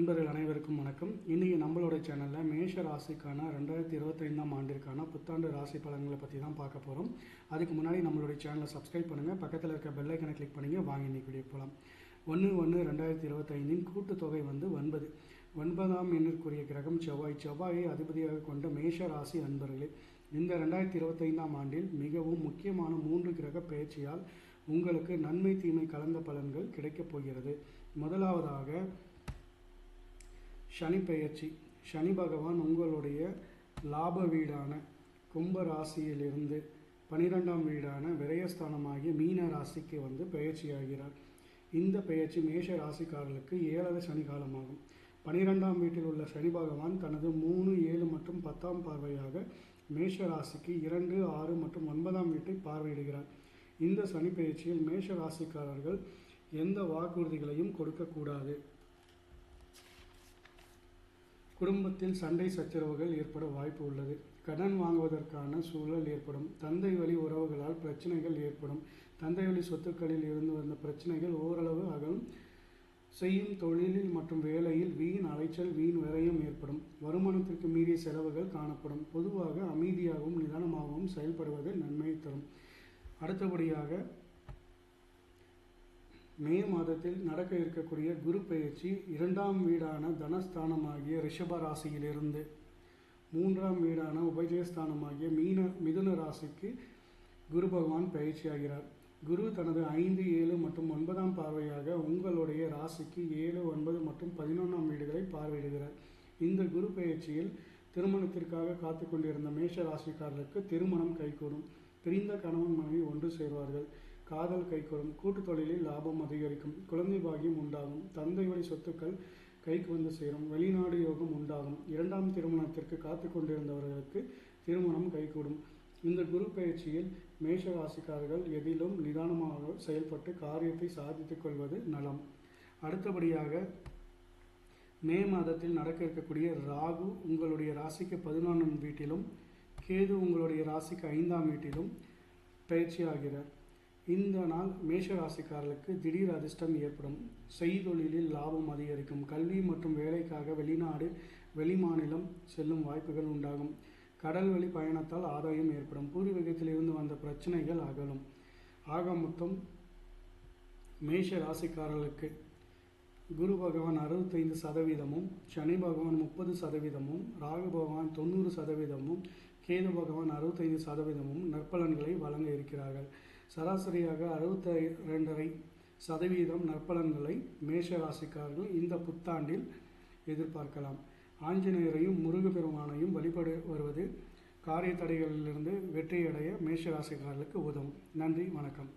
அன்பர்கள் அனைவருக்கும் வணக்கம். இன்றைக்கி நம்மளோட சேனலில் மேஷ ராசிக்கான ரெண்டாயிரத்தி இருபத்தைந்தாம் ஆண்டிற்கான புத்தாண்டு ராசி பலன்களை பற்றி தான் பார்க்க போகிறோம் அதுக்கு முன்னாடி நம்மளுடைய சேனலை சப்ஸ்கிரைப் பண்ணுங்கள் பக்கத்தில் இருக்க பெல்லைக்கனை கிளிக் பண்ணிங்க. வாங்கி இன்றைக்கி வீடியோ போகலாம் ஒன்று ஒன்று ரெண்டாயிரத்தி இருபத்தைந்தின் கூட்டுத்தொகை வந்து ஒன்பது. ஒன்பதாம் எண்ணிற்குரிய கிரகம் செவ்வாய். செவ்வாயை அதிபதியாக கொண்ட மேஷ ராசி அன்பர்களே இந்த ரெண்டாயிரத்தி இருபத்தைந்தாம் ஆண்டில் மிகவும் முக்கியமான மூன்று கிரக பயிற்சியால் உங்களுக்கு நன்மை தீமை கலந்த பலன்கள் கிடைக்கப் போகிறது. முதலாவதாக சனி பெயர்ச்சி. சனி பகவான் உங்களுடைய லாப வீடான கும்ப ராசியிலிருந்து பனிரெண்டாம் வீடான விரயஸ்தானமாகிய மீன ராசிக்கு வந்து பெயர்ச்சியாகிறார். இந்த பெயர்ச்சி மேஷ ராசிக்காரர்களுக்கு ஏழரை சனி காலமாகும். பனிரெண்டாம் வீட்டில் உள்ள சனி பகவான் தனது மூணு ஏழு மற்றும் பத்தாம் பார்வையாக மேஷ ராசிக்கு இரண்டு ஆறு மற்றும் ஒன்பதாம் வீட்டை பார்வையிடுகிறார். இந்த சனி பெயர்ச்சியில் மேஷ ராசிக்காரர்கள் எந்த வாக்குறுதிகளையும் கொடுக்கக்கூடாது. குடும்பத்தில் சண்டை சச்சரவுகள் ஏற்பட வாய்ப்பு உள்ளது. கடன் வாங்குவதற்கான சூழல் ஏற்படும். தந்தை வழி உறவுகளால் பிரச்சனைகள் ஏற்படும். தந்தை வழி சொத்துக்களில் இருந்து வந்த பிரச்சனைகள் ஓரளவு அகலும் செய்யும் தொழிலில் மற்றும் வேலையில் வீண் அலைச்சல் வீண் விரயம் ஏற்படும். வருமானத்திற்கு மீறிய செலவுகள் காணப்படும். பொதுவாக அமைதியாகவும் நிதானமாகவும் செயல்படுவது நன்மையை தரும். அடுத்தபடியாக மே மாதத்தில் நடக்க இருக்கக்கூடிய குரு பெயர்ச்சி இரண்டாம் வீடான தனஸ்தானமாகிய ரிஷப ராசியிலிருந்து. மூன்றாம் வீடான உபஜயஸ்தானமாகிய மீன மிதுன ராசிக்கு குரு பகவான் பயிற்சியாகிறார். குரு தனது ஐந்து ஏழு மற்றும் ஒன்பதாம் பார்வையாக உங்களுடைய ராசிக்கு ஏழு ஒன்பது மற்றும் பதினொன்றாம் வீடுகளை பார்வையிடுகிறார். இந்த குரு பயிற்சியில் திருமணத்திற்காக காத்து கொண்டிருந்த மேஷ ராசிக்காரர்களுக்கு திருமணம் கைகூடும். பிரிந்த கணவன் மனைவி ஒன்று சேர்வார்கள். காதல் கைகூடும் கூட்டு தொழிலில் லாபம் அதிகரிக்கும் குழந்தை பாகியம் உண்டாகும் தந்தை வழி சொத்துக்கள் கைக்கு வந்து சேரும் வெளிநாடு யோகம் உண்டாகும். இரண்டாம் திருமணத்திற்கு காத்து கொண்டிருந்தவர்களுக்கு திருமணம் கைகூடும். இந்த குரு பயிற்சியில் மேஷ ராசிக்காரர்கள் எதிலும் நிதானமாக செயல்பட்டு காரியத்தை சாதித்துக் கொள்வது நலம். அடுத்தபடியாக மே மாதத்தில் நடக்க இருக்கக்கூடிய ராகு உங்களுடைய ராசிக்கு பதினொன்றாம் வீட்டிலும் கேது உங்களுடைய ராசிக்கு ஐந்தாம் வீட்டிலும் பயிற்சியாகிறார் இந்த நாள் மேஷ ராசிக்காரர்களுக்கு திடீர் அதிர்ஷ்டம் ஏற்படும். செய்தொழிலில் லாபம் அதிகரிக்கும். கல்வி மற்றும் வேலைக்காக வெளிநாடு வெளிமாநிலம் செல்லும் வாய்ப்புகள் உண்டாகும். கடல் வழி பயணத்தால் ஆதாயம் ஏற்படும். பூர்வீகத்தில் இருந்து வந்த பிரச்சனைகள் அகலும். ஆக மொத்தம் மேஷ ராசிக்காரர்களுக்கு குரு பகவான் அறுபத்தைந்து சதவீதமும் சனி பகவான் முப்பது சதவீதமும் ராகு பகவான் தொண்ணூறு சதவீதமும் கேது பகவான் அறுபத்தைந்து சதவீதமும் நற்பலன்களை வழங்க இருக்கிறார்கள். சராசரியாக அறுபத்தி ரெண்டரை சதவீதம் நற்பலன்களை மேஷ ராசிக்காரர்கள் இந்த புத்தாண்டில் எதிர்பார்க்கலாம். ஆஞ்சநேயரையும் முருகப்பெருமானையும் வழிபடு வருவது காரிய தடைகளிலிருந்து வெற்றியடைய மேஷ ராசிக்காரர்களுக்கு உதவும். நன்றி வணக்கம்.